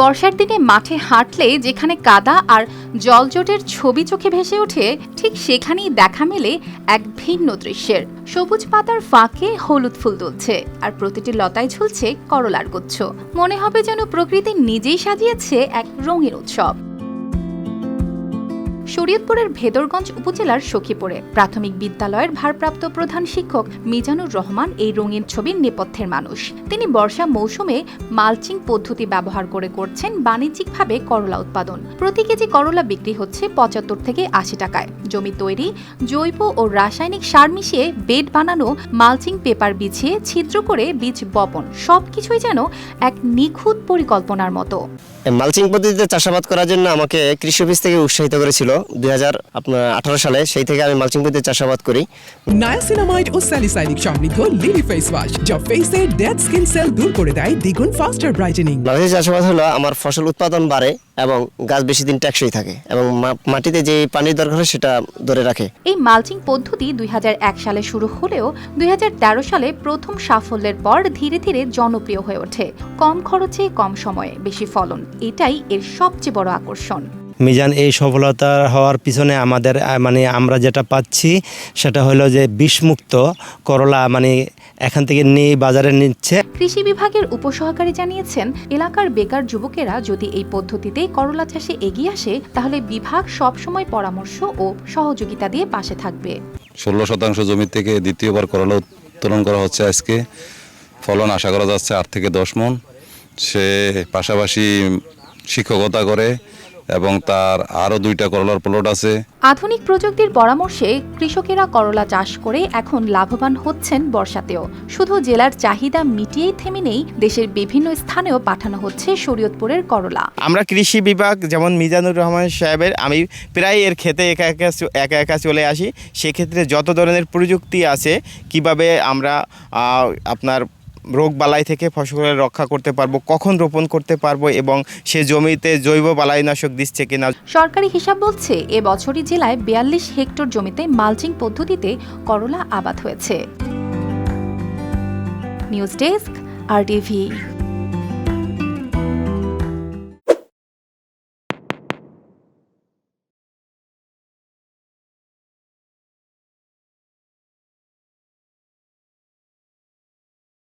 বর্ষার দিনে মাঠে হাঁটলে যেখানে কাদা আর জলজটের ছবি চোখে ভেসে ওঠে, ঠিক সেখানেই দেখা মেলে এক ভিন্ন দৃশ্যের। সবুজ পাতার ফাঁকে হলুদ ফুল তুলছে আর প্রতিটি লতায় ঝুলছে করলার গুচ্ছ। মনে হবে যেন প্রকৃতি নিজেই সাজিয়েছে এক রঙিন উৎসব। শরীয়তপুরের ভেদরগঞ্জ উপজেলার সখীপুরে। প্রাথমিক বিদ্যালয়ের ভারপ্রাপ্ত প্রধান শিক্ষক মিজানুর রহমান এই রঙিন ছবির নেপথ্যের মানুষ। তিনি বর্ষা মৌসুমে মালচিং পদ্ধতি ব্যবহার করে করছেন বাণিজ্যিকভাবে করলা উৎপাদন। প্রতি কেজি করলা বিক্রি হচ্ছে পঁচাত্তর থেকে আশি টাকায়। জমি তৈরি, জৈব ও রাসায়নিক সার মিশিয়ে বেড বানানো, মালচিং পেপার বিছিয়ে, ছিদ্র করে বীজ বপন, সবকিছুই যেন এক নিখুঁত পরিকল্পনার মতো। মালচিং পদ্ধতিতে চাষাবাদ করার জন্য আমাকে কৃষি অফিস থেকে উৎসাহিত করেছিল। দুই হাজার আপনার সালে সেই থেকে আমি মালচিং পদ্ধতিতে চাষাবাদ করি। নায়াসিনামাইড ও স্যালিসাইনিক সমৃদ্ধ লিলি ফেস ওয়াশ যা ফেসের ডেড স্কিন সেল দূর করে দেয় দ্বিগুণ ফাস্টার ব্রাইটেনিং বাংলাদেশে চাষাবাদ হলো আমার ফসল উৎপাদন বাড়ে এবং গাছ বেশি দিন টেকসই থাকে এবং মাটিতে যে পানির দরকার হয় সেটা ধরে রাখে। এই মালচিং পদ্ধতি দুই হাজার এক সালে শুরু হলেও দুই হাজার তেরো সালে প্রথম সাফল্যের পর ধীরে ধীরে জনপ্রিয় হয়ে ওঠে। কম খরচে, কম সময়ে, বেশি ফলন, এটাই এর সবচেয়ে বড় আকর্ষণ। মিজান এই সফলতা হওয়ার পিছনে আমাদের মানে আমরা যেটা পাচ্ছি সেটা হলো যে বিষমুক্ত করলা মানে এখান থেকে নিয়ে বাজারে নিচ্ছে। কৃষি বিভাগের উপসহকারী জানিয়েছেন এলাকার বেকার যুবকেরা যদি এই পদ্ধতিতে করলা চাষে এগিয়ে আসে তাহলে বিভাগ সবসময় পরামর্শ ও সহযোগিতা দিয়ে পাশে থাকবে। ষোলো শতাংশ জমি থেকে দ্বিতীয়বার করলা উত্তোলন করা হচ্ছে আজকে। ফলন আশা করা যাচ্ছে আট থেকে দশ মন। সে পাশাপাশি শিক্ষকতা করে এবং তার আরও দুইটা করলার প্লট আছে। আধুনিক প্রযুক্তির পরামর্শে কৃষকেরা করলা চাষ করে এখন লাভবান হচ্ছেন বর্ষাতেও। শুধু জেলার চাহিদা মিটিয়েই থেমে নেই দেশের বিভিন্ন স্থানেও পাঠানো হচ্ছে শরীয়তপুরের করলা। আমরা কৃষি বিভাগ যেমন মিজানুর রহমান সাহেবের আমি প্রায় এর খেতে একা একা একা একা চলে আসি। সেক্ষেত্রে যত ধরনের প্রযুক্তি আছে কীভাবে আমরা আপনার রোগ বালাই থেকে ফসলের রক্ষা করতে পারব, কখন রোপণ করতে পারব এবং সে জমিতে জৈব বালাইনাশক দিচ্ছে কিনা। সরকারি হিসাব বলছে, এ বছরই জেলায় বিয়াল্লিশ হেক্টর জমিতে মালচিং পদ্ধতিতে করলা আবাদ হয়েছে। নিউজ ডেস্ক, আর টিভি